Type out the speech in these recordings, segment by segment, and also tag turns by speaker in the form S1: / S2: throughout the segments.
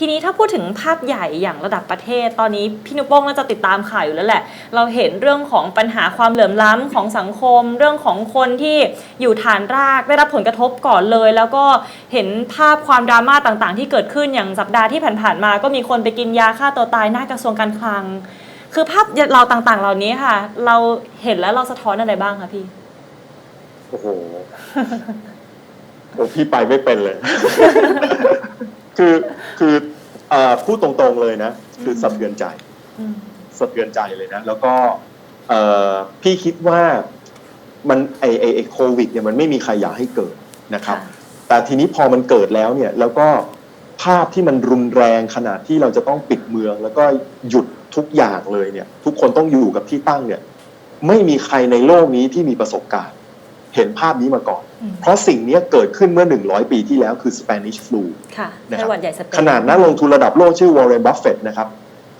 S1: ทีนี้ถ้าพูดถึงภาพใหญ่อย่างระดับประเทศ ตอนนี้พี่นุโป้งน่าจะติดตามข่าวอยู่แล้วแหละ เราเห็นเรื่องของปัญหาความเหลื่อมล้ำของสังคม เรื่องของคนที่อยู่ฐานรากได้รับผลกระทบก่อนเลย แล้วก็เห็นภาพความดราม่าต่างๆ ที่เกิดขึ้นอย่างสัปดาห์ที่ผ่านๆมา ก็มีคนไปกินยาฆ่าตัวตายหน้ากระทรวงการคลัง คือภาพเราต่างๆ เหล่านี้ค่ะ เราเห็นแล้วเราสะท้อนอะไรบ้างคะพี่
S2: โอ้โหโอ้พี่ไปไม่เป็นเลย คือคือเอ่อพูดตรงๆเลยนะ คือสะเทือนใจ
S1: อืม
S2: สะเทือนใจเลยนะ แล้วก็เอ่อพี่คิดว่ามันไอไอไอโควิดเนี่ยมันไม่มีใครอยากให้เกิดนะครับ
S1: ค่ะ
S2: แต่ทีนี้พอมันเกิดแล้วเนี่ยแล้วก็ภาพที่มันรุนแรงขนาดที่เราจะต้องปิดเมือง แล้วก็หยุดทุกอย่างเลยเนี่ย ทุกคนต้องอยู่กับที่ตั้งเนี่ย ไม่มีใครในโลกนี้ที่มีประสบการณ์ เห็นภาพนี้มาก่อน
S1: อืม
S2: เพราะสิ่งเนี้ยเกิดขึ้นเมื่อ 100 ปีที่แล้วคือ Spanish flu
S1: ค่ะ
S2: นะค
S1: ไข้
S2: รับ
S1: หวัดใหญ่สเปน
S2: ขนาดนักลงทุนระดับโลกชื่อวอร์เรนบัฟเฟตนะครับ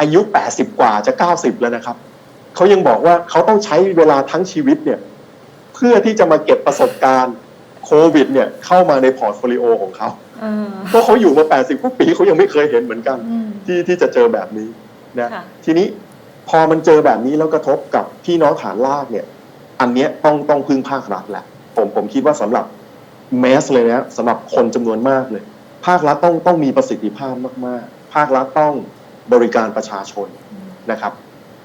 S2: อายุ 80 กว่าจะ 90 แล้วนะครับ เขายังบอกว่าเขาต้องใช้เวลาทั้งชีวิตเนี่ย เพื่อที่จะมาเก็บประสบการณ์โควิด เนี่ย เข้ามาในพอร์ตโฟลิโอของเขา
S1: อ่า
S2: เพราะเขาอยู่มา 80กว่าปีเขายังไม่เคยเห็นเหมือนกัน
S1: อืม
S2: ที่ที่จะเจอแบบนี้นะ
S1: ค่ะ
S2: ทีนี้พอมันเจอแบบนี้แล้วกระทบกับพี่น้องฐานลากเนี่ย อันเนี้ยต้องต้องพึ่งภาครัฐแหละ ผมผมคิดว่าสำหรับแมสเลยนะสำหรับคนจำนวนมากเลย ภาครัฐต้องต้องมีประสิทธิภาพมากๆ ภาครัฐต้องบริการประชาชนนะครับ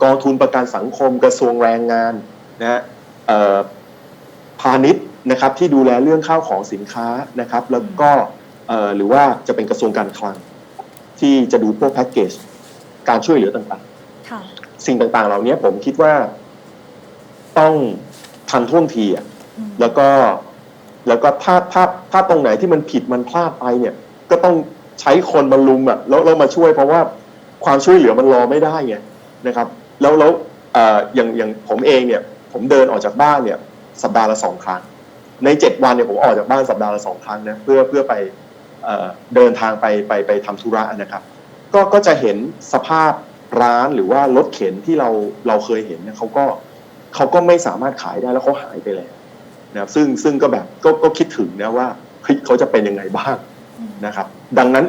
S2: กองทุนประกันสังคมกระทรวงแรงงานนะฮะเอ่อพาณิชย์นะครับที่ดูแลเรื่องข้าวของสินค้านะครับ แล้วก็เอ่อหรือว่าจะเป็นกระทรวงการคลัง ที่จะดูพวกแพ็กเกจการช่วยเหลือต่าง
S1: ค่ะ
S2: ๆสิ่งต่างๆ เหล่านี้ผมคิดว่าต้องทันท่วงทีอะ
S1: อืม
S2: แล้วก็แล้วก็ถ้าถ้าถ้าตรงไหนที่มันผิดมันพลาดไปเนี่ย ก็ต้องใช้คนมาลุมอะแล้วแล้วมาช่วยเพราะว่าความช่วยเหลือมันรอไม่ได้ไงนะครับ แล้วแล้วอย่างอย่างผมเองเนี่ย ผมเดินออกจากบ้านเนี่ย สัปดาห์ละสองครั้ง ในเจ็ดวันเนี่ยผมออกจากบ้านสัปดาห์ละสองครั้งนะเพื่อเพื่อไปเอเดินทางไปไปไปทำธุระนะครับ ก็ก็จะเห็นสภาพร้านหรือว่ารถเข็นที่เราเราเคยเห็นเนี่ยเขาก็เขาก็ไม่สามารถขายได้แล้วเขาหายไปแล้ว นะครับซึ่งซึ่งก็แบบก็ก็คิดถึงนะว่าเฮ้ยเขาจะเป็นยังไงบ้าง
S1: อืม
S2: นะครับ ดังนั้น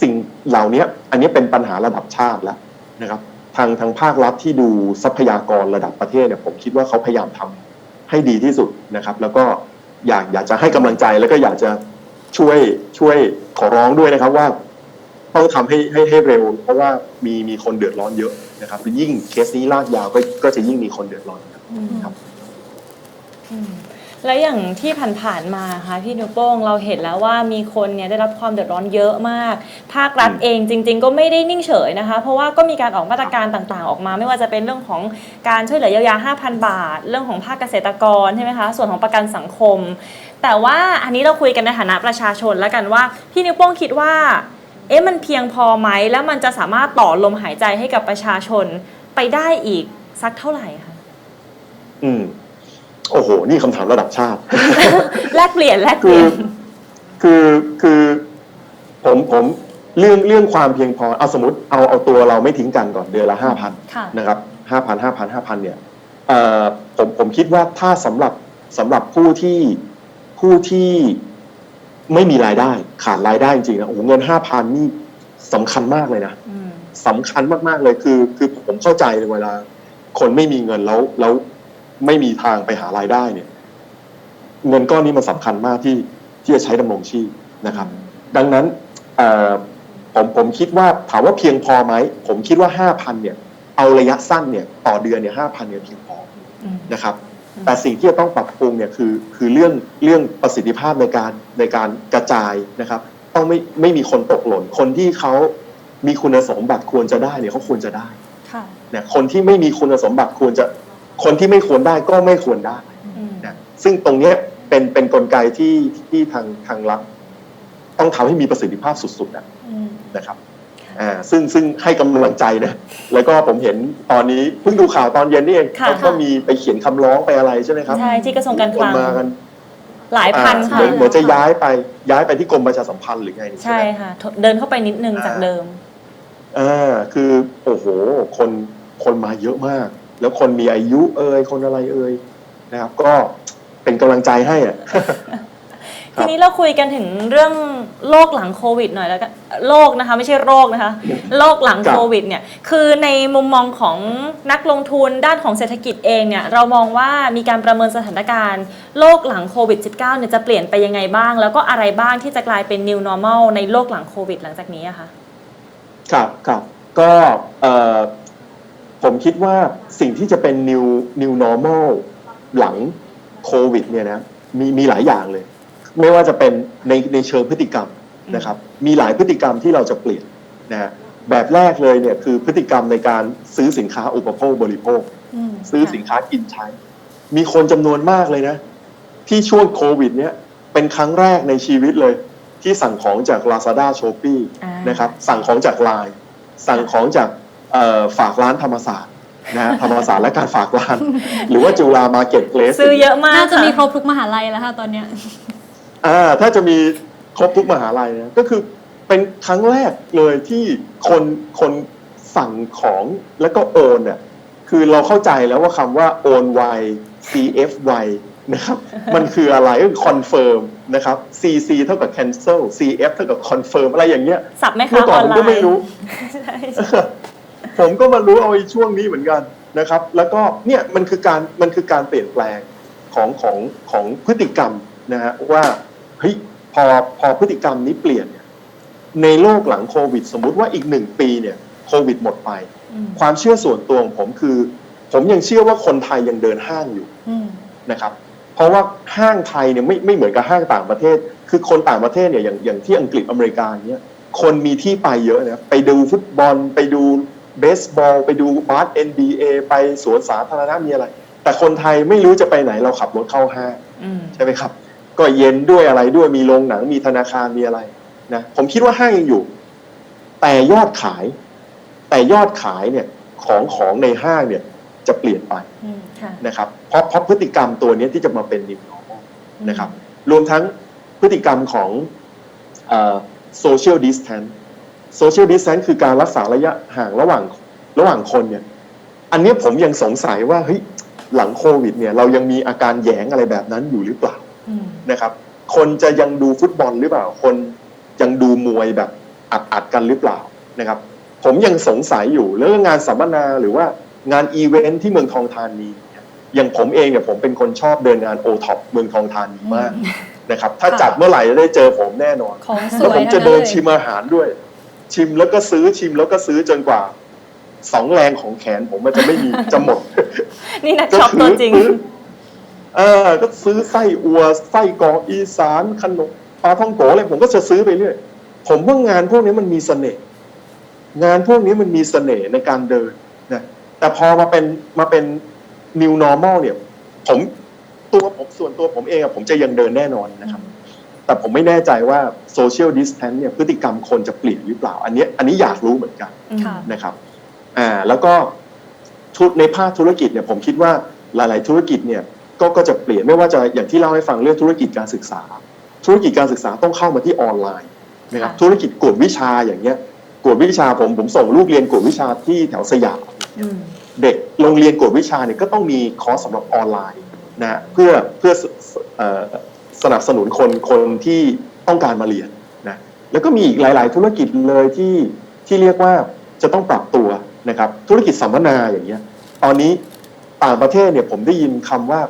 S2: สิ่งเหล่านี้อันนี้เป็นปัญหาระดับชาติแล้วนะครับทางทางภาครัฐที่ดูทรัพยากรระดับประเทศเนี่ยผมคิดว่าเขาพยายามทำให้ดีที่สุดนะครับ แล้วก็อยากอยากจะให้กำลังใจแล้วก็อยากจะช่วยช่วยขอร้องด้วยนะครับว่าต้องทำให้ให้ให้เร็ว เพราะว่ามีมีคนเดือดร้อนเยอะนะครับยิ่งเคสนี้ลากยาวก็ก็จะยิ่งมีคนเดือดร้อนครับ
S1: อืม
S2: ครับ
S1: อืม แล้วอย่างที่ผ่านๆมาค่ะพี่นิวโป้งเราเห็นแล้วว่ามีคนเนี่ยได้รับความเดือดร้อนเยอะมาก ภาครัฐ
S2: อืม
S1: เองจริง ๆ ก็ไม่ได้นิ่งเฉยนะคะ เพราะว่าก็มีการออกมาตรการต่างๆ ออกมา ไม่ว่าจะเป็นเรื่องของการช่วยเหลือเยียวยา 5,000 บาท เรื่องของภาคเกษตรกรใช่ไหมคะส่วนของประกันสังคม แต่ว่าอันนี้เราคุยกันในฐานะประชาชนแล้วกันว่าพี่นิวโป้งคิดว่าเอ๊ะมันเพียงพอไหมแล้วมันจะสามารถต่อลมหายใจให้กับประชาชนไปได้อีกสักเท่าไหร่คะ
S2: อืม โอ้โห นี่คำถามระดับชาติ
S1: แลกเปลี่ยนแลกเป
S2: คื
S1: ลี่
S2: อย
S1: น
S2: คือคือผมผมเรื่องเรื่องความเพียงพอเอาสมมติเอาเอาตัวเราไม่ทิ้งกันก่อนเดือนละห้าพัน
S1: ค่ะ
S2: นะครับห้าพันห้าพันห้าพันเนี่ยเอ่อผมผมคิดว่าถ้าสำหรับสำหรับผู้ที่ผู้ที่ไม่มีรายได้ขาดรายได้จริงๆนะโอ้โหเงินห้าพันนี่สำคัญมากเลยนะ
S1: อืม
S2: สำคัญมากๆเลยคือ คือผมเข้าใจเลยเวลา คนไม่มีเงินแล้วแล้ว ไม่มีทางไปหารายได้เนี่ย เงินก้อนนี้มันสำคัญมากที่ที่จะใช้ดำรงชีพนะครับ ดังนั้นเอ่อผมผมคิดว่าถามว่าเพียงพอไหมผมคิดว่าห้าพันเนี่ย เอาระยะสั้นเนี่ย ต่อเดือนเนี่ยห้าพันเนี่ยเพียงพอ
S1: อืม
S2: นะครับ แต่สิ่งที่จะต้องปรับปรุงเนี่ยคือ คือเรื่องเรื่องประสิทธิภาพในการในการกระจายนะครับ ต้องไม่ไม่มีคนตกหล่น คนที่เขามีคุณสมบัติควรจะได้เนี่ยเขาควรจะได้
S1: ค่ะ
S2: นะคนที่ไม่มีคุณสมบัติควรจะ คนที่ไม่ควรได้ก็ไม่ควรได้
S1: อืม
S2: นะซึ่งตรงเนี้ยเป็นเป็นกลไกที่ที่ทางทางรัฐต้องทำให้มีประสิทธิภาพสุดๆนะ
S1: อืม
S2: นะครับอ่าซึ่งซึ่งให้กำลังใจนะแล้วก็ผมเห็นตอนนี้เพิ่งดูข่าวตอนเย็นนี่เอง
S1: ค่ะ
S2: เขาก็มีไปเขียนคำร้องไปอะไรใช่ไหมครับ
S1: ใช่ที่กระทรวงการค
S2: คน
S1: ลัง
S2: มากัน
S1: หลายพัน
S2: อ่า
S1: ค่ะ
S2: เหมือนเหมือนจะย้ายไปย้ายไปที่กรมประชาสัมพันธ์หรือไงนี่
S1: ใช่
S2: ไหม
S1: ค่ะเดินเข้าไปนิดนึงจากเดิม
S2: อ่าคือโอ้โหคนคนมาเยอะมาก แล้วคนมีอายุเอ่ยคนอะไรเอ่ยนะครับ ก็เป็นกำลังใจให้อะ
S1: คทีนี้เราคุยกันถึงเรื่องโลกหลังโควิดหน่อยแล้วกันโลกนะคะ ไม่ใช่โรคนะคะโลกหลัง
S2: ครับ
S1: โควิดเนี่ยคือในมุมมองของนักลงทุนด้านของเศรษฐกิจเองเนี่ยเรามองว่ามีการประเมินสถานการณ์โลกหลังโควิด -19 เนี่ยจะเปลี่ยนไปยังไงบ้าง แล้วก็อะไรบ้างที่จะกลายเป็น new normal ในโลกหลังโควิด หลังจากนี้อะคะ
S2: ครับครับก็เอ่อ ผมคิดว่าสิ่งที่จะเป็น new new normal หลังโควิดเนี่ยนะมีมีหลายอย่างเลย ไม่ว่าจะเป็นในในเชิงพฤติกรรมนะครับ มีหลายพฤติกรรมที่เราจะเปลี่ยนนะฮะแบบแรกเลยเนี่ยคือพฤติกรรมในการซื้อสินค้าอุปโภคบริโภค ซื้อสินค้ากินใช้ มีคนจำนวนมากเลยนะ ที่ช่วงโควิด เนี่ยเป็นครั้งแรกในชีวิตเลย ที่สั่งของจาก Lazada s h o p e e
S1: อ่าน
S2: นะครับ สั่งของจาก Line สั่งของจากเอ่อ ฝากร้านธรรมศาสตร์นะฮะธรรมศาสตร์และการฝากร้าน หรือว่าจุฬามาเก็ตเพลส
S1: ซื้อเยอะมาก
S3: น่าจะมีคร
S1: ค่ะ
S3: บทุกมหาลัยแล้วค่ะตอนเนี้ย
S2: อ่าถ้าจะมีครบทุกมหาลัยนะก็คือเป็นครั้งแรกเลยที่คนคนสั่งของแล้วก็โอนเนี่ยคือเราเข้าใจแล้วว่าคำว่าโอนไว CF ไวนะครับ มันคืออะไรก็คือ confirm นะครับ CC เท่ากับ cancel CF เท่ากับ confirm อะไรอย่างเงี้ย
S1: สับไหมคะ
S2: เมื่อก่อน
S1: อ
S2: ผ
S1: อน
S2: ม
S1: ไล
S2: ก็
S1: น์
S2: ไม่รู้
S1: ใช่
S2: ผมก็มารู้เอาไอ้ช่วงนี้เหมือนกันนะครับ แล้วก็เนี่ยมันคือการมันคือการเปลี่ยนแปลงของของของพฤติกรรมนะฮะว่าเฮ้ยพอพอพฤติกรรมนี้เปลี่ยนเนี่ยในโลกหลังโควิด สมมุติว่าอีกหนึ่งปีเนี่ยโควิดหมดไป
S1: อืม
S2: ความเชื่อส่วนตัวของผมคือ ผมยังเชื่อว่าคนไทยยังเดินห้างอยู่
S1: อืม
S2: นะครับ เพราะว่าห้างไทยเนี่ยไม่ไม่เหมือนกับห้างต่างประเทศ คือคนต่างประเทศเนี่ยอย่างอย่างที่อังกฤษอเมริกาเนี่ยคนมีที่ไปเยอะนะไปดูฟุตบอลไปดู เบสบอลไปดูบาส NBA ไปสวนสาธารณะมีอะไร แต่คนไทยไม่รู้จะไปไหนเราขับรถเข้าห้าง
S1: อืม
S2: ใช่ไหมครับ ก็เย็นด้วยอะไรด้วยมีโรงหนังมีธนาคารมีอะไรนะผมคิดว่าห้างยังอยู่ แต่ยอดขาย แต่ยอดขายเนี่ยของของในห้างเนี่ยจะเปลี่ยนไป
S1: อืมค่ะ
S2: นะครับ เพราะเพราะพฤติกรรมตัวเนี้ยที่จะมาเป็น new normal นะครับ รวมทั้งพฤติกรรมของเอ่อ social distance social distance คือการรักษาระยะห่างระหว่างระหว่างคนเนี่ย อันเนี้ยผมยังสงสัยว่าเฮ้ยหลังโควิดเนี่ยเรายังมีอาการแหยงอะไรแบบนั้นอยู่หรือเปล่า
S1: อืม
S2: นะครับ คนจะยังดูฟุตบอลหรือเปล่า คนยังดูมวยแบบอัดอัดๆกันหรือเปล่านะครับ ผมยังสงสัยอยู่แล้วก็งานสัมมนาหรือว่างานอีเวนท์ที่เมืองทองธานีเนี่ยอย่างผมเองเนี่ยผมเป็นคนชอบเดินงานโอท็อปเมืองทองธานีมากนะครับ ถ้า
S3: ค่ะ
S2: จัดเมื่อไหร่จะได้เจอผมแน่นอน
S3: ของส
S2: แล้ว
S3: ว
S2: ผ
S3: ย
S2: ม
S3: ทั้
S2: จะ
S3: ง
S2: เดิ
S3: นั้นนเลย
S2: ชิมอาหารด้วย ชิมแล้วก็ซื้อชิมแล้วก็ซื้อจนกว่าสองแรงของแขนผมมันจะไม่มีจะหมด
S1: นี่นักช็อปตัวจริง
S2: ซื้อเออ ก็ซื้อไส้อัวไส้กรอกอีสานขนมปลาท่องโกอะไรผมก็จะซื้อไปเรื่อยผมว่างานพวกนี้มันมีเสน่ห์งานพวกนี้มันมีเสน่ห์ในการเดินนะแต่พอมาเป็นมาเป็น new normal เนี่ย ผมตัวผมส่วนตัวผมเองอะผมจะยังเดินแน่นอนนะครับ แต่ผมไม่แน่ใจว่า social distance เนี่ยพฤติกรรมคนจะเปลี่ยนหรือเปล่า อันเนี้ยอันนี้อยากรู้เหมือนกัน
S3: ค่ะ
S2: นะครับอ่าแล้วก็ทุกในภาคธุรกิจเนี่ยผมคิดว่าหลาย ๆ ธุรกิจเนี่ยก็ก็จะเปลี่ยนไม่ว่าจะอย่างที่เล่าให้ฟังเรื่องธุรกิจการศึกษา ธุรกิจการศึกษาต้องเข้ามาที่ออนไลน์นะครับ
S1: ค่ะ
S2: ธุรกิจกวดวิชาอย่างเงี้ยกวดวิชาผมผมส่งลูกเรียนกวดวิชาที่แถวสยาม
S1: อืม
S2: เด็กโรงเรียนกวดวิชาเนี่ยก็ต้องมีคอร์สสำหรับออนไลน์นะฮะเพื่อเพื่อ สเอ่อสนับสนุนคนคนที่ต้องการมาเรียนนะแล้วก็มีอีกหลาย ๆ ธุรกิจเลยที่ที่เรียกว่าจะต้องปรับตัวนะครับ ธุรกิจสัมมนาอย่างเงี้ยตอนนี้ต่างประเทศเนี่ยผมได้ยินคำว่า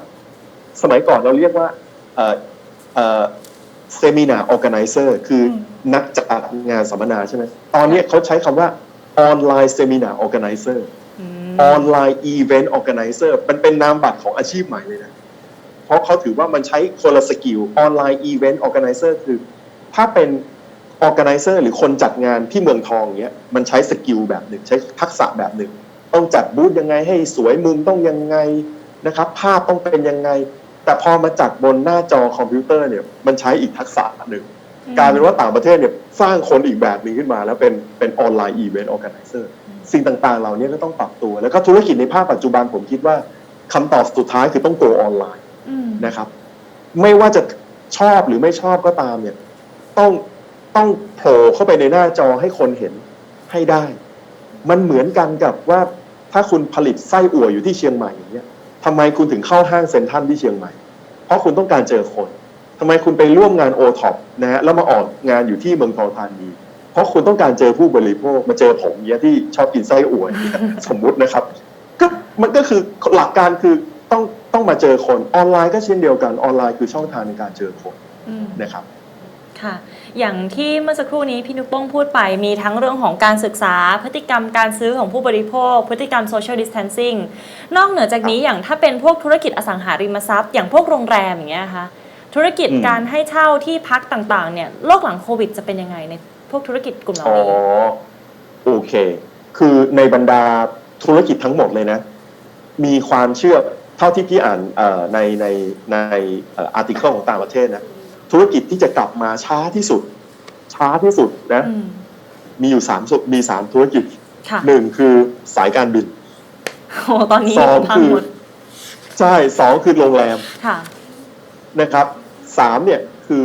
S2: สมัยก่อนเราเรียกว่าเอ่อเอ่อเซมินาออแกไนเซอร์คืออ
S1: ม
S2: นักจัดงานสัมมนาใช่ไหมตอนนี้เขาใช้คำว่าออนไลน์เซมินาออแกไนเซอร์
S1: อืม
S2: ออนไลน์อีเวนต์ออแกไนเซอร์มันเป็นนามบัตรของอาชีพใหม่เลยนะเพ ราะเขาถือว่ามันใช้คนละสกิลออนไลน์อีเวนต์ออแกไนเซอร์คือ ถ้าเป็นออแกไนเซอร์หรือคนจัดงานที่เมืองทองเนี้ยมันใช้สกิลแบบหนึ่ง ใช้ทักษะแบบหนึ่ง ต้องจัดบูธยังไงให้สวยมุมต้องยังไงนะครับ ภาพต้องเป็นยังไง แต่พอมาจัดบนหน้าจอคอมพิวเตอร์เนี่ยมันใช้อีกทักษะหนึ่งกลายเป็นว่าต่างประเทศเนี่ยสร้างคนอีกแบบหนึ่งขึ้นมา แล้วเป็นเป็นออนไลน์อีเวนต์ออแกไนเซอร์สิ่งต่างๆ เหล่านี้ก็ต้องปรับตัว แล้วก็ธุรกิจในภาคปัจจุบันผมคิดว่าคำตอบสุดท้ายคือต้องโกออนไลน์
S1: อืม
S2: นะครับ ไม่ว่าจะชอบหรือไม่ชอบก็ตามเนี่ย ต้องต้องโผล่เข้าไปในหน้าจอให้คนเห็นให้ได้ มันเหมือนกันกับว่าถ้าคุณผลิตไส้อั่วอยู่ที่เชียงใหม่อย่างเงี้ยทำไมคุณถึงเข้าห้างเซ็นทรัลที่เชียงใหม่ เพราะคุณต้องการเจอคนถทำไมคุณไปร่วมงานโอท็อปนะฮะแล้วมาออกงานอยู่ที่เมืองทองธานี เพราะคุณต้องการเจอผู้บริโภคมาเจอผมเนี้ยที่ชอบกินไส้อั่วสมมุตินะครับ ก็มันก็คือหลักการคือ ต้องต้องมาเจอคนออนไลน์ก็เช่นเดียวกันออนไลน์คือช่องทางในการเจอคน
S1: อืม
S2: นะครับ
S1: ค่ะ อย่างที่เมื่อสักครู่นี้พี่นุกโป้งพูดไปมีทั้งเรื่องของการศึกษาพฤติกรรมการซื้อของผู้บริโภค พฤติกรรม social distancing นอกเหนือจากนี้อย่างถ้าเป็นพวกธุรกิจอสังหาริมทรัพย์ อย่างพวกโรงแรมอย่างเงี้ยค่ะธุรกิจ
S2: อืม
S1: การให้เช่าที่พักต่างๆเนี่ยโลกหลังโควิดจะเป็นยังไงในพวกธุรกิจกลุ่มเหล่า
S2: อ๋อ
S1: นี้
S2: โอเค คือในบรรดาธุรกิจทั้งหมดเลยนะ มีความเชื่อ เท่าที่พี่อ่านเอ่อในในในอาร์ติเคิลของต่างประเทศนะธุรกิจที่จะกลับมาช้าที่สุด ช้าที่สุดนะ
S1: อืม
S2: มีอยู่สามสุมีสามธุรกิจ
S1: ค่ะ
S2: หนึ่งคือสายการบิน
S1: โอ้ตอนนี้
S2: สอง
S1: พัง
S2: คือ
S1: หมด
S2: ใช่สองคือโรงแรม
S1: ค่ะ
S2: นะครับสามเนี่ยคือ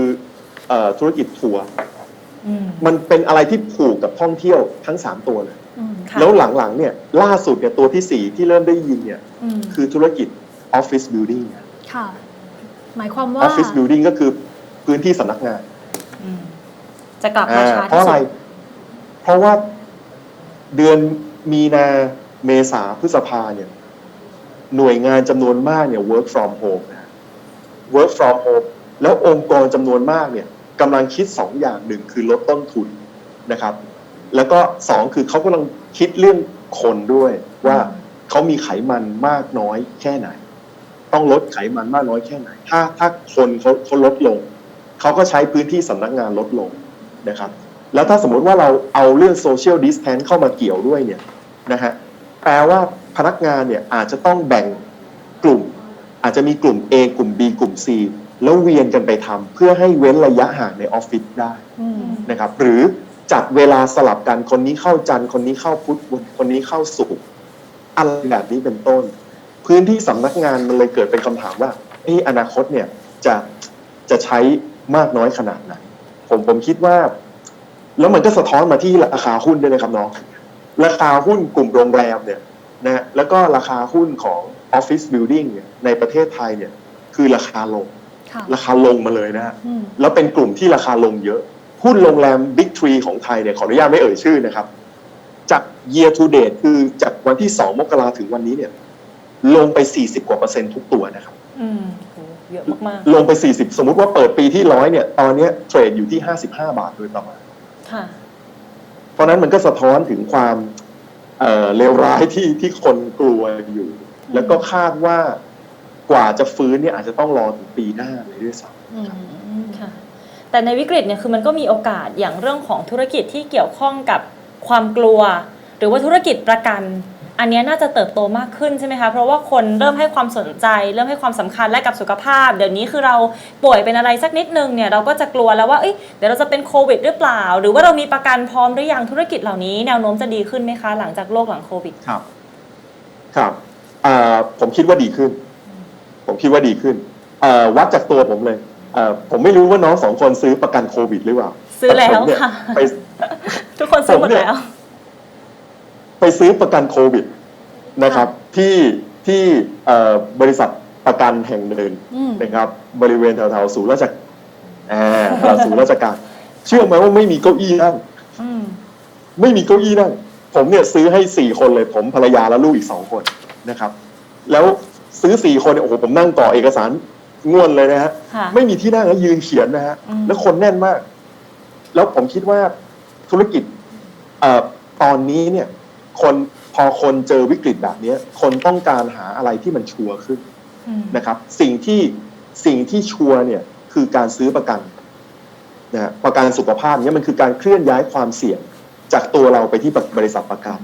S2: เอ่อธุรกิจทัวร์
S1: อืม
S2: มันเป็นอะไรที่ผูกกับท่องเที่ยวทั้งสามตัวเลย
S3: อืม
S1: ค่ะ
S2: แล้วหลังๆเนี่ย ล่าสุดเนี่ยตัวที่สี่ที่เริ่มได้ยินเนี่ย
S1: อืม
S2: คือธุรกิจ Office Building
S3: ค่ะ หมายความว่า
S2: Office Building ก็คือพื้นที่สำนักงาน
S1: อืมจะกลับมา
S2: อ่า
S1: ช้า
S2: เพราะ
S1: ที่
S2: อะไร
S1: สุด
S2: เพราะว่าเดือนมีนาเมษาพฤษภาเนี่ย หน่วยงานจำนวนมากเนี่ย work from home นะ work from home แล้วองค์กรจำนวนมากเนี่ยกำลังคิดสองอย่างหนึ่งคือลดต้นทุนนะครับ แล้วก็สองคือเขากำลังคิดเรื่องคนด้วยว่าเขามีไขมันมากน้อยแค่ไหน ต้องลดไขมันมากน้อยแค่ไหน ถ้าถ้าคนเขาเขาลดลง เขาก็ใช้พื้นที่สำนักงานลดลงนะครับ แล้วถ้าสมมุติว่าเราเอาเรื่องโซเชียลดิสแทนเข้ามาเกี่ยวด้วยเนี่ยนะฮะแปลว่าพนักงานเนี่ยอาจจะต้องแบ่งกลุ่ม อาจจะมีกลุ่ม A กลุ่ม B กลุ่ม C แล้วเวียนกันไปทำเพื่อให้เว้นระยะห่างในออฟฟิศได้
S3: อืม
S2: นะครับ หรือจัดเวลาสลับกันคนนี้เข้าจันทร์คนนี้เข้าพุธคนนี้เข้าศุกร์อะไรแบบนี้เป็นต้น พื้นที่สำนักงานมันเลยเกิดเป็นคำถามว่าเอะอนาคตเนี่ยจะจะใช้มากน้อยขนาดไหนผมผมคิดว่า แล้วมันก็สะท้อนมาที่ราคาหุ้นด้วยนะครับน้อง ราคาหุ้นกลุ่มโรงแรมเนี่ยนะฮะแล้วก็ราคาหุ้นของ Office Building เนี่ยในประเทศไทยเนี่ย คือราคาลง
S3: ค่ะ
S2: ราคาลงมาเลยนะฮะ
S3: อืม
S2: แล้วเป็นกลุ่มที่ราคาลงเยอะ หุ้นโรงแรม Big Tree ของไทยเนี่ยขออนุญาตไม่เอ่ยชื่อนะครับ จาก year to date คือจากวันที่ 2 มกราถึงวันนี้เนี่ย ลงไป 40 กว่าเปอร์เซ็นต์ทุกตัวนะครับ
S1: อืมโหเยอะมาก
S2: ลงไป 40 สมมุติว่าเปิดปีที่ร้อยเนี่ยตอนเนี้ยเทรดอยู่ที่ 55 บาทโดยประมาณ
S1: ๆ ค่ะ
S2: เพราะฉะนั้นมันก็สะท้อนถึงความเอ่อเลวร้ายที่ที่คนกลัวอยู่ แล้วก็คาดว่ากว่าจะฟื้นเนี่ยอาจจะต้องรอถึงปีหน้าเลยด้วยซ้ำ
S3: อืม
S1: ค่ะ แต่ในวิกฤตเนี่ยคือมันก็มีโอกาสอย่างเรื่องของธุรกิจที่เกี่ยวข้องกับความกลัว หรือว่าธุรกิจประกัน อันเนี้ยน่าจะเติบโตมากขึ้นใช่ไหมคะ เพราะว่าคนเริ่มให้ความสนใจ เริ่มให้ความสำคัญและกับสุขภาพ เดี๋ยวนี้คือเราป่วยเป็นอะไรสักนิดนึงเนี่ยเราก็จะกลัวแล้วว่าเอ้ยเดี๋ยวเราจะเป็นโควิดหรือเปล่า หรือว่าเรามีประกันพร้อมหรือยังธุรกิจเหล่านี้แนวโน้มจะดีขึ้นไหมคะ หลังจากโลกหลังโควิด
S2: ครับ ครับอ่าผมคิดว่าดีขึ้น ผมคิดว่าดีขึ้นเอ่อวัดจากตัวผมเลยเอ่อผมไม่รู้ว่าน้องสองคนซื้อประกันโควิดหรือเปล่า
S1: ซื้อแล้ว
S2: ต่ผมเนี่ย
S1: ค่ะ
S2: ไป
S1: ทุกคนซื้อหมด
S2: ผมเนี่ย
S1: แล้ว
S2: ไป ซื้อประกันโควิดนะครับที่ที่เอ่อบริษัทประกันแห่งหนึ่ง
S3: อืม
S2: นะครับบริเวณแถวๆศูนย์ราชอ่าแถวศูนย์ราชการ เชื่อไหมว่าไม่มีเก้าอี้นั่ง
S1: อืม
S2: ไม่มีเก้าอี้นั่ง ผมเนี่ยซื้อให้สี่คนเลยผมภรรยาและลูกอีกสองคนนะครับ แล้วซื้อสี่คนเนี่ยโอ้โหผมนั่งต่อเอกสารง่วนเลยนะฮะ
S1: ค่ะ
S2: ไม่มีที่นั่งแล้วยืนเขียนนะฮะ
S1: อืม
S2: แล้วคนแน่นมาก แล้วผมคิดว่าธุรกิจเอ่อตอนนี้เนี่ย คนพอคนเจอวิกฤตแบบเนี้ยคนต้องการหาอะไรที่มันชัวร์ขึ้น
S1: อืม
S2: นะครับ สิ่งที่สิ่งที่ชัวร์เนี่ยคือการซื้อประกันนะฮะประกันสุขภาพเนี่ยมันคือการเคลื่อนย้ายความเสี่ยงจากตัวเราไปที่บริษัทประกัน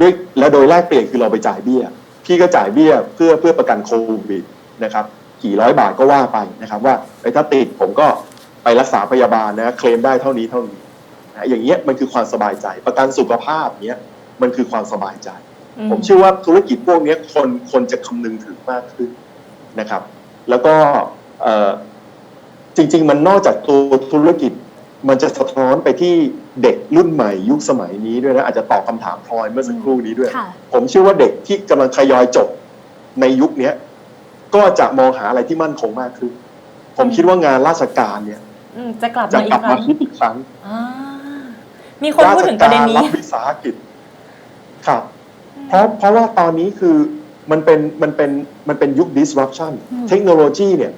S2: ด้วยและโดยแลกเปลี่ยนคือเราไปจ่ายเบี้ย พี่ก็จ่ายเบี้ยเพื่อเพื่อประกันโควิดนะครับ กี่ร้อยบาทก็ว่าไปนะครับ ว่าไอ้ถ้าติดผมก็ไปรักษาพยาบาลนะเคลมได้เท่านี้เท่านี้นะอย่างเงี้ยมันคือความสบายใจประกันสุขภาพเนี้ย มันคือความสบายใจ ผมเชื่อว่าธุรกิจพวกเนี้ยคนคนจะคำนึงถึงมากขึ้นนะครับ แล้วก็เอ่อจริง ๆ มันนอกจากตัวธุรกิจมันจะสะท้อนไปที่เด็กรุ่นใหม่ยุคสมัยนี้ด้วยนะอาจจะตอบคำถามพลอยเมื่อสักครู่นี้ด้วย
S3: ค่ะ
S2: ผมเชื่อว่าเด็กที่กำลังทยอยจบในยุคเนี้ยก็จะมองหาอะไรที่มั่นคงมากขึ้น ผมคิดว่างานราชการเนี่ย
S1: อืมจะกลับ
S2: จะ
S1: มาอี
S2: กลั
S1: ก
S2: บ
S1: ครั้
S2: มางคิดอีกครั้ง
S1: อ่ามีคนพูดถึงประเด็นนี้า
S2: ชการรัฐวิสาหกิจ ครับ เพราะเพราะว่าตอนนี้คือมันเป็นมันเป็นมันเป็นยุค disruption
S3: อืม
S2: เทคโนโลยีเนี่ย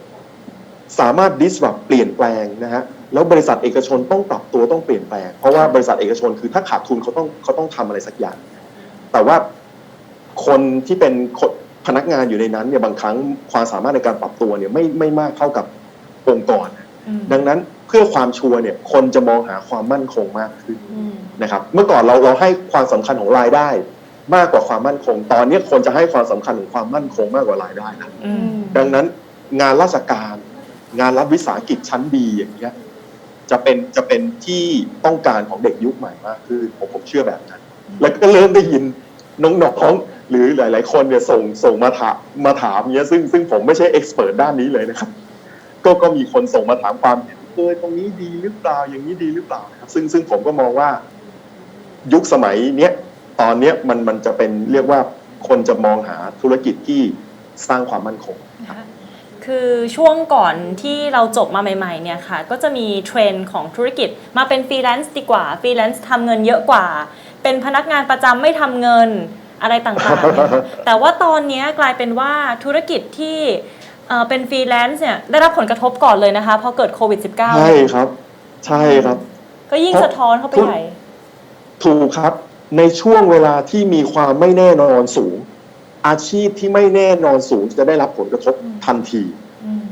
S2: สามารถ disrupt เปลี่ยนแปลงนะฮะแล้วบริษัทเอกชนต้องปรับตัวต้องเปลี่ยนแปลง เพราะว่าบริษัทเอกชนคือถ้าขาดทุนเขาต้องเขาต้องทำอะไรสักอย่าง แต่ว่าคนที่เป็นคนพนักงานอยู่ในนั้นเนี่ยบางครั้งความสามารถในการปรับตัวเนี่ยไม่ไม่มากเท่ากับองค์กร
S1: อืม
S2: ดังนั้นเพื่อความชัวร์เนี่ยคนจะมองหาความมั่นคงมากขึ้น
S1: อืม
S2: นะครับ เมื่อก่อนเราเราให้ความสำคัญของรายได้ มากกว่าความมั่นคง ตอนนี้คนจะให้ความสำคัญของความมั่นคงมากกว่ารายได้นะ
S1: อืม
S2: ดังนั้นงานราชการ งานรัฐวิสาหกิจชั้นดีอย่างเงี้ยจะเป็นจะเป็นที่ต้องการของเด็กยุคใหม่มากคือผมผมเชื่อแบบนั้น แล้วก็เริ่มได้ยินน้องๆหรือหลาย ๆ คนเนี่ยส่งส่งมาถามมาถามเงี้ยซึ่งซึ่งผมไม่ใช่เอ็กซ์เพรสด้านนี้เลยนะครับ ก็ก็มีคนส่งมาถามความเห็นเออตรงนี้ดีหรือเปล่าอย่างนี้ดีหรือเปล่านะครับซึ่งซึ่งผมก็มองว่า ยุคสมัยเนี้ยตอนเนี้ยมันมันจะเป็นเรียกว่าคนจะมองหาธุรกิจที่สร้างความมั่นคง
S1: คือช่วงก่อนที่เราจบมาใหม่ๆเนี่ยค่ะ ก็จะมีเทรนด์ของธุรกิจมาเป็นฟรีแลนซ์ดีกว่าฟรีแลนซ์ทำเงินเยอะกว่า เป็นพนักงานประจำไม่ทำเงินอะไรต่างๆเนี่ยแต่ว่าตอนเนี้ยกลายเป็นว่าธุรกิจที่ เอ่อเป็นฟรีแลนซ์เนี่ยได้รับผลกระทบก่อนเลยนะคะพอเกิดโควิด -19
S2: ใช่ครับ ใช่ครับ
S1: ก็ยิ่งสะท้อนเข้าไปใหญ่
S2: ถูกครับ ในช่วงเวลาที่มีความไม่แน่นอนสูง อาชีพที่ไม่แน่นอนสูงจะได้รับผลกระทบ
S1: อืม
S2: ทันที
S1: อืม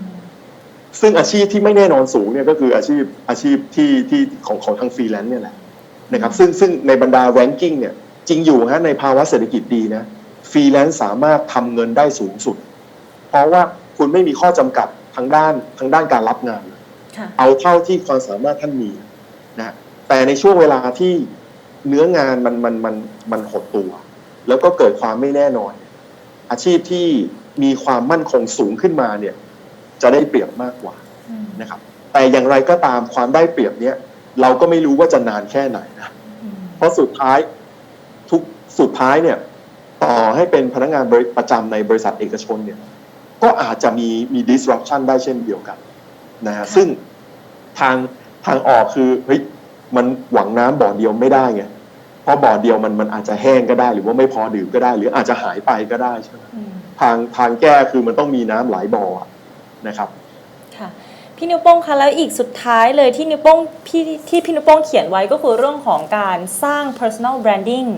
S2: ซึ่งอาชีพที่ไม่แน่นอนสูงเนี่ยก็คืออาชีพอาชีพที่ที่ของของทางฟรีแลนซ์เนี่ยแหละนะครับซึ่งซึ่งในบรรดาแรงกิ้งเนี่ยจริงอยู่ฮะในภาวะเศรษฐกิจดีนะฟรีแลนซ์สามารถทำเงินได้สูงสุด เพราะว่า คุณไม่มีข้อจำกัดทางด้านทางด้านการรับงาน
S1: ค่ะ
S2: เอาเท่าที่ความสามารถท่านมีนะแต่ในช่วงเวลาที่เนื้องานมันมันมันมันหดตัว แล้วก็เกิดความไม่แน่นอน อาชีพที่มีความมั่นคงสูงขึ้นมาเนี่ย จะได้เปรียบมากกว่า
S1: อืม
S2: นะครับ แต่อย่างไรก็ตามความได้เปรียบเนี้ยเราก็ไม่รู้ว่าจะนานแค่ไหนนะ
S1: อืม
S2: เพราะสุดท้ายทุกสุดท้ายเนี่ย ต่อให้เป็นพนักงานบริประจำในบริษัทเอกชนเนี่ย ก็อาจจะมีมี disruption ได้เช่นเดียวกันนะฮะซึ่งทางทางออกคือเฮ้ยมันหวังน้ำบ่อเดียวไม่ได้ไงเพราะบ่อเดียวมันมันอาจจะแห้งก็ได้ หรือว่าไม่พอดื่มก็ได้ หรืออาจจะหายไปก็ได้ใช่ไหม
S1: อืม
S2: ทางทางแก้คือมันต้องมีน้ำหลายบ่ออะนะครับ
S1: ค่ะพี่นิ้วโป้งคะแล้วอีกสุดท้ายเลยที่นิ้วโป้งพี่ที่พี่นิ้วโป้งเขียนไว้ก็คือเรื่องของการสร้าง personal branding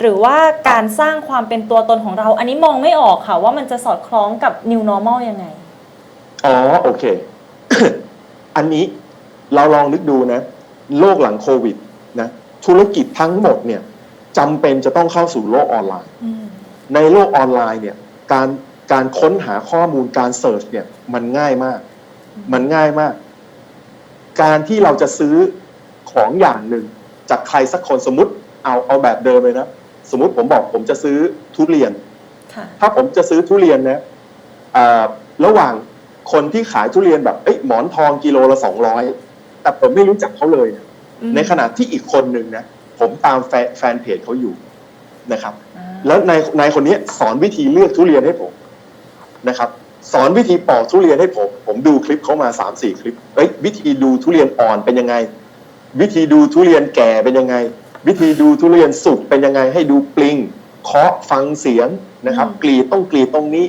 S1: หรือว่าการสร้างความเป็นตัวตนของเรา อันนี้มองไม่ออกค่ะ ว่ามันจะสอดคล้องกับ new normal ยังไง
S2: อ๋อโอเค อันนี้เราลองนึกดูนะ โลกหลังโควิดนะธุรกิจทั้งหมดเนี่ยจำเป็นจะต้องเข้าสู่โลกออนไลน์
S1: อืม
S2: ในโลกออนไลน์เนี่ยการการค้นหาข้อมูลการเสิร์ชเนี่ยมันง่ายมาก มันง่ายมาก การที่เราจะซื้อของอย่างหนึ่งจากใครสักคนสมมติเอาเอาแบบเดิมเลยนะ สมมติผมบอกผมจะซื้อทุเรียน
S1: ค่ะ
S2: ถ้าผมจะซื้อทุเรียนนะอ่าระหว่างคนที่ขายทุเรียนแบบเอ้ยหมอนทองกิโลละสองร้อยแต่ผมไม่รู้จักเขาเลยนะ
S1: อืม
S2: ในขณะที่อีกคนหนึ่งนะผมตามแฟนแฟนเพจเขาอยู่นะครับ
S1: อ่า
S2: แล้วนายนายคนนี้สอนวิธีเลือกทุเรียนให้ผมนะครับ สอนวิธีปอกทุเรียนให้ผม ผมดูคลิปเขามาสามสี่คลิปเอ้ยวิธีดูทุเรียนอ่อนเป็นยังไง วิธีดูทุเรียนแก่เป็นยังไง วิธีดูทุเรียนสุกเป็นยังไงให้ดูปลิงเคาะฟังเสียงนะครับ กรีดต้องกรีดตรงนี้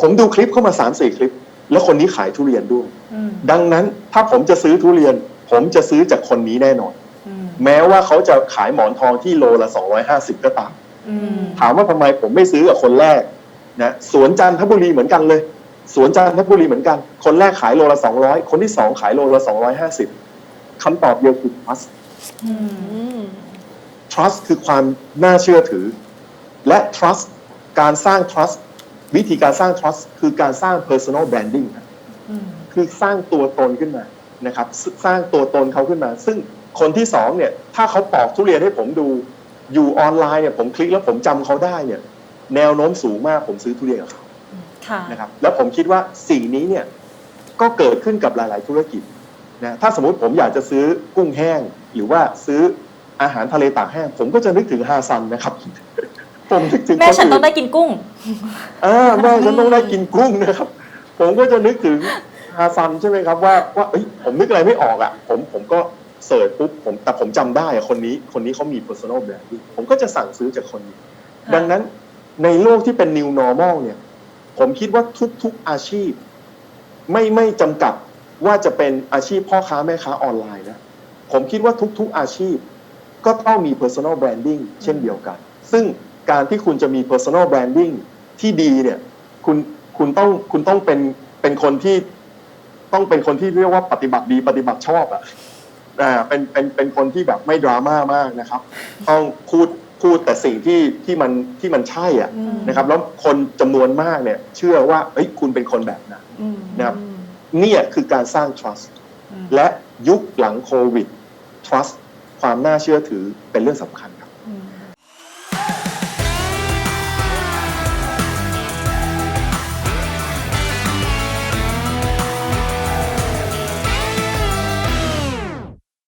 S2: ผมดูคลิปเข้ามาสามสี่คลิป แล้วคนนี้ขายทุเรียนด้วย
S1: อืม
S2: ดังนั้นถ้าผมจะซื้อทุเรียน ผมจะซื้อจากคนนี้แน่นอน
S1: อืม
S2: แม้ว่าเขาจะขายหมอนทองที่โลละ 250 ก็ตาม
S1: อืม
S2: ถามว่าทำไมผมไม่ซื้อกับคนแรกนะสวนจันทบุรีเหมือนกันเลยสวนจันทบุรีเหมือนกัน คนแรกขายโลละ200คนที่สองขายโลละ250คำตอบเดียวคือ trust
S1: อืม
S3: อืม
S2: trust คือความน่าเชื่อถือ และ trust การสร้าง trust วิธีการสร้าง trust คือการสร้าง personal branding ครับ
S1: อืม
S2: คือสร้างตัวตนขึ้นมานะครับสสร้างตัวตนเขาขึ้นมา ซึ่งคนที่สองเนี่ย ถ้าเขาปอกทุเรียนให้ผมดูอยู่ออนไลน์เนี่ยผมคลิกแล้วผมจำเขาได้เนี่ย แนวโน้มสูงมากผมซื้อทุเรียนกับเขา
S1: ค่ะ
S2: นะครับ แล้วผมคิดว่าสิ่งนี้เนี่ย ก็เกิดขึ้นกับหลาย ๆ ธุรกิจนะถ้าสมมติผมอยากจะซื้อกุ้งแห้ง หรือว่าซื้อ อาหารทะเลตากแห้ง ผมก็จะนึกถึงฮาซันนะครับ ผมนึกถึง
S1: แม่
S2: ค
S1: ฉัน
S2: อื่
S1: ต้องได้กินกุ้ง
S2: อ่าแม่ฉันต้องได้กินกุ้งนะครับ ผมก็จะนึกถึงฮาซันใช่ไหมครับ ว่าว่าเอ้ยผมนึกอะไรไม่ออกอะ ผมผมก็เสิร์ชปุ๊บผมแต่ผมจำได้อะคนนี้คนนี้เขามี personal branding ผมก็จะสั่งซื้อจากคนนี้
S1: ค่ะ
S2: ดังนั้นในโลกที่เป็น new normal เนี่ย ผมคิดว่าทุกๆอาชีพ ไม่ไม่จำกัดว่าจะเป็นอาชีพพ่อค้าแม่ค้าออนไลน์นะ ผมคิดว่าทุกๆอาชีพ ก็ต้องมี personal branding เช่นเดียวกัน ซึ่งการที่คุณจะมี personal branding ที่ดีเนี่ยคุณคุณต้องคุณต้องเป็นเป็นคนที่ต้องเป็นคนที่เรียกว่าปฏิบัติดีปฏิบัติชอบอะอ่าเป็นเป็นเป็นคนที่แบบไม่ดราม่ามากนะครับ ต้องพูดพูดแต่สิ่งที่ที่มันที่มันใช่อะ
S1: อืม
S2: นะครับ แล้วคนจำนวนมากเนี่ย เชื่อว่าเอ้ยคุณเป็นคนแบบนั้น
S1: อืม
S2: นะครับเนี่ยคือการสร้าง trust
S1: อืม
S2: และยุคหลังโควิด trust ความน่าเชื่อถือเป็นเรื่องสำคัญ